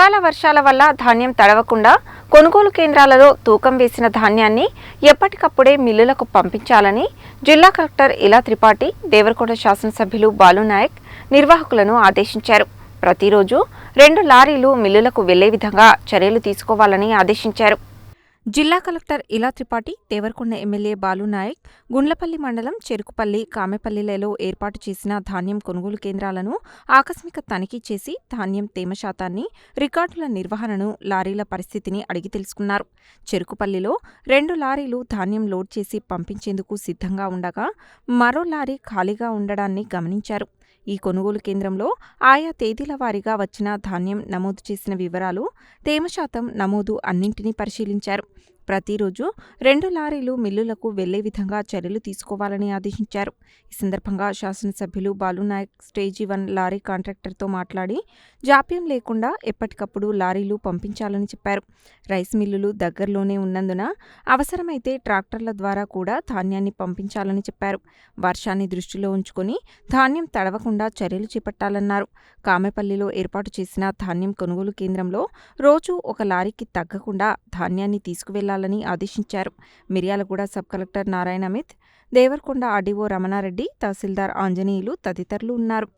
అకాల వర్షాల వల్ల ధాన్యం తడవకుండా కొనుగోలు కేంద్రాలలో తూకం వేసిన ధాన్యాన్ని ఎప్పటికప్పుడే మిల్లులకు పంపించాలని జిల్లా కలెక్టర్ ఇలా త్రిపాఠి దేవరకొండ శాసనసభ్యులు బాలునాయక్ నిర్వాహకులను ఆదేశించారు. ప్రతిరోజు రెండు లారీలు మిల్లులకు వెళ్ళే విధంగా చర్యలు తీసుకోవాలని ఆదేశించారు. జిల్లా కలెక్టర్ ఇలా త్రిపాఠి దేవరకొండ ఎమ్మెల్యే బాలునాయక్ గుండ్లపల్లి మండలం చెరుకుపల్లి కామెపల్లిలలో ఏర్పాటు చేసిన ధాన్యం కొనుగోలు కేంద్రాలను ఆకస్మిక తనిఖీ చేసి ధాన్యం తేమ శాతాన్ని రికార్డుల నిర్వహణను లారీల పరిస్థితిని అడిగి తెలుసుకున్నారు. చెరుకుపల్లిలో రెండు లారీలు ధాన్యం లోడ్ చేసి పంపించేందుకు సిద్ధంగా ఉండగా మరో లారీ ఖాళీగా ఉండడాన్ని గమనించారు. ఈ కొనుగోలు కేంద్రంలో ఆయా తేదీల వారీగా వచ్చిన ధాన్యం నమోదు చేసిన వివరాలు తేమ శాతం నమోదు అన్నింటినీ పరిశీలించారు. ప్రతిరోజు రెండు లారీలు మిల్లులకు వెళ్ళే విధంగా చర్యలు తీసుకోవాలని ఆదేశించారు. ఈ సందర్భంగా శాసనసభ్యులు బాలునాయక్ స్టేజీ వన్ లారీ కాంట్రాక్టర్తో మాట్లాడి జాప్యం లేకుండా ఎప్పటికప్పుడు లారీలు పంపించాలని చెప్పారు. రైస్ మిల్లులు దగ్గరలోనే ఉన్నందున అవసరమైతే ట్రాక్టర్ల ద్వారా కూడా ధాన్యాన్ని పంపించాలని చెప్పారు. వర్షాన్ని దృష్టిలో ఉంచుకొని ధాన్యం తడవకుండా చర్యలు చేపట్టాలన్నారు. కామెపల్లిలో ఏర్పాటు చేసిన ధాన్యం కొనుగోలు కేంద్రంలో రోజు ఒక లారీకి తగ్గకుండా ధాన్యాన్ని తీసుకువెళ్ళాలని ఆదేశించారు. Miryalaguda sub collector Narayana Amit Devarakonda RDO Ramana Reddy tahsildar Anjaneyulu తదితరులు ఉన్నారు.